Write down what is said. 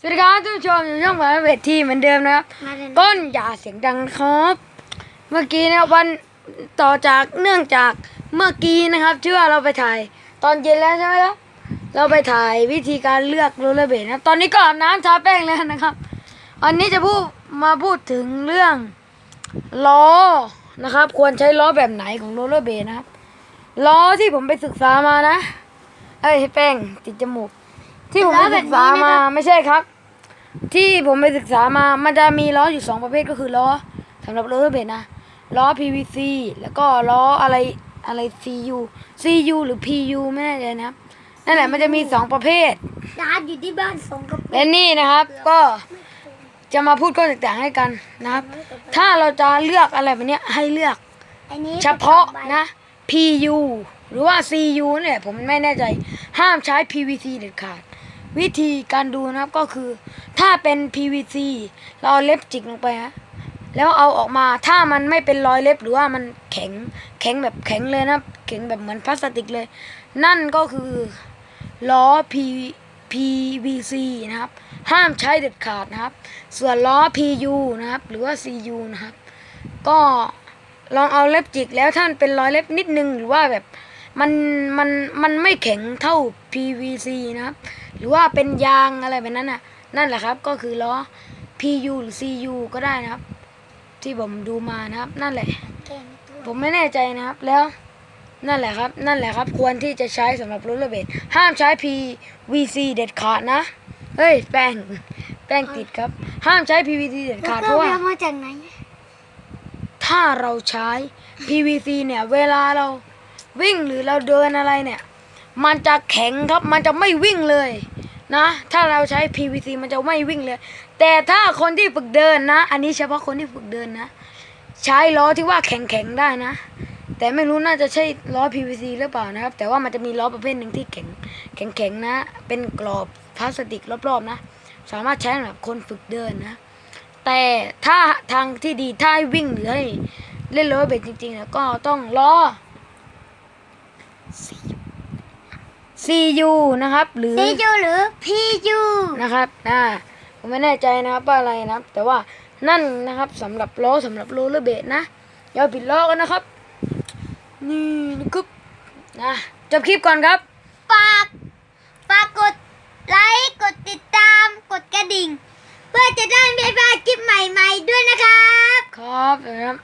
สวัสดีครับทุกผู้ชมอยู่ช่องหมายเวททีเหมือนเดิมนะครับมาเลยนะก้นอย่าเสียงดังนะครับ เมื่อกี้นะครับวันต่อจากเนื่องจากเมื่อกี้นะครับที่ว่าเราไปถ่ายตอนเย็นแล้วใช่ไหมครับเราไปถ่ายวิธีการเลือกโรลเลอร์เบลนะครับตอนนี้ก็อาบน้ำทาแป้งแล้วนะครับวันนี้จะพูดมาพูดถึงเรื่องล้อนะครับ ควรใช้ล้อแบบไหนของโรลเลอร์เบลนะครับล้อที่ผมไปศึกษามานะเอ้ยแป้งติดจมูก ที่ผมไปศึกษามาไม่ใช่ครับ ที่ผมไปศึกษามามันจะมีล้ออยู่สองประเภทก็คือล้อสำหรับรถเบรนะล้อ PVC แล้วก็ล้ออะไรอะไร CU CU หรือ PU ไม่แน่ใจนะครับนั่นแหละมันจะมีสองประเภทดาดอยู่ที่บ้านสองกระปุกและนี่นะครับ ก็จะมาพูดข้อแตกต่างให้กันนะครับ ถ้าเราจะเลือกอะไรแบบเนี้ยให้เลือกอันนี้เฉพาะนะ PU หรือว่า CU เนี่ยผมไม่แน่ใจห้ามใช้ PVC เด็ดขาด วิธีการดูนะครับก็คือ ถ้าเป็น PVC เราเอาเล็บจิกลงไปฮะแล้วเอาออกมาถ้ามันไม่เป็นรอยเล็บหรือว่ามันแข็งแข็งแบบแข็งเลยนะแข็งแบบเหมือนพลาสติกเลย นั่นก็คือล้อ P PVC นะครับ ห้ามใช้เด็ดขาดนะครับ ส่วนล้อ PU นะครับ หรือว่า CU นะครับ ก็ลองเอาเล็บจิกแล้วท่านเป็นรอยเล็บนิดนึงหรือว่าแบบมันมันมันไม่แข็งเท่า PVC นะครับ หรือว่าเป็นยางอะไรแบบนั้นน่ะ นั่นแหละครับก็คือล้อ PU หรือ CU ก็ได้นะครับ ที่ผมดูมานะครับ นั่นแหละแกงตัวผมไม่แน่ใจนะครับ แล้วนั่นแหละครับ นั่นแหละครับ ควรที่จะใช้สำหรับรถระเบิด ห้ามใช้ PVC เด็ดขาดนะ เฮ้ย แป้ง แป้งติดครับ ห้ามใช้ PVC เด็ดแล้วขาดก็เพราะไปว่าเอามาจากไหน ถ้าเราใช้ PVC เนี่ย เวลาเราวิ่งหรือเราเดินอะไรเนี่ย มันจะแข็งครับ มันจะไม่วิ่งเลยนะ ถ้าเราใช้ PVC มันจะไม่วิ่งเลย แต่ถ้าคนที่ฝึกเดินนะ อันนี้เฉพาะคนที่ฝึกเดินนะ ใช้ล้อที่ว่าแข็งๆได้นะ แต่ไม่รู้น่าจะใช่ล้อ PVC หรือเปล่านะครับ แต่ว่ามันจะมีล้อประเภทหนึ่งที่แข็งแข็งๆนะ เป็นกรอบพลาสติกรอบๆนะ สามารถใช้สำหรับคนฝึกเดินนะ แต่ถ้าทางที่ดีถ้าให้วิ่งหรือให้เล่นโรลเลอร์เบลจริงๆนะก็ต้องล้อ CU นะครับ หรือ ซียูหรือพียูนะครับอ่าผมไม่แน่ใจนะครับว่าอะไรนะครับ แต่ว่านั่นนะครับสำหรับล้อสำหรับโรลเลอร์เบลนะอย่าผิดล้อกันนะครับ นี่นะครับนะจบคลิปก่อนครับ ฝากฝากกดไลค์กดติดตามกดกระดิ่ง เพื่อจะได้ไม่พลาดคลิปใหม่ๆด้วยนะครับ ครับนะครับ